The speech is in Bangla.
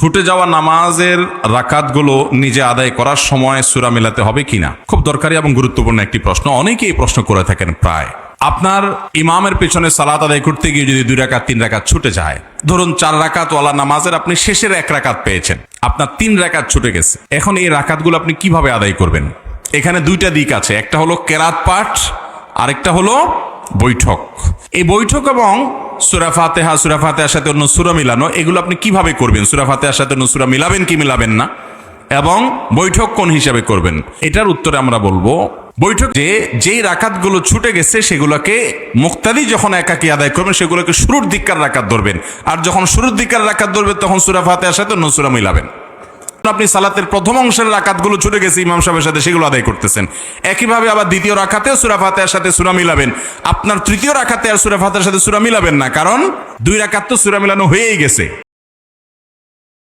ছুটে যাওয়া নামাজের রাকাতগুলো নিজে আদায় করার সময় সুরা মেলাতে হবে কিনা? খুব দরকারি এবং গুরুত্বপূর্ণ একটি প্রশ্ন। অনেকেই এই প্রশ্ন করে থাকেন প্রায়। আপনার ইমামের পেছনে সালাত আদায় করতে গিয়ে যদি দুই রাকাত, তিন রাকাত ছুটে যায়, ধরুন চার রাকাত ওয়ালা নামাজের আপনি শেষের এক রাকাত পেয়েছেন, আপনার তিন রাকাত ছুটে গেছে। এখন এই রাকাতগুলো আপনি কীভাবে আদায় করবেন? এখানে দুইটা দিক আছে, একটা হলো কেরাত পাঠ, আরেকটা হলো বৈঠক। এই বৈঠক এবং সুরা ফাতেহা, সুরা ফাতেহার সাথে অন্য সুরা মিলানো, এগুলো আপনি কীভাবে করবেন? সুরা ফাতেহার সাথে অন্য সুরা মিলাবেন কি মিলাবেন না? এবং বৈঠক কোন হিসাবে করবেন? এটার উত্তরে আমরা বলব, বৈঠক যে, যেই রাকাতগুলো ছুটে গেছে, সেগুলোকে মুক্তাদি যখন একাকি আদায় করবেন, সেগুলোকে শুরুর দিককার রাকাত ধরবেন। আর যখন শুরুর দিককার রাকাত ধরবেন, তখন সুরা ফাতেহার সাথে অন্য সুরা মিলাবেন। আপনি সালাতের প্রথম অংশের রাকাতগুলো ছুটে গেছে ইমাম সাহেবের সাথে, সেগুলো আদায় করতেছেন। একইভাবে আবার দ্বিতীয় রাখাতেও সুরা ফাতেহার সাথে সুরা মিলাবেন। আপনার তৃতীয় রাখাতে আর সুরা ফাতেহার সাথে সুরা মিলাবেন না, কারণ দুই রাখাত তো সুরা মিলানো হয়েই গেছে।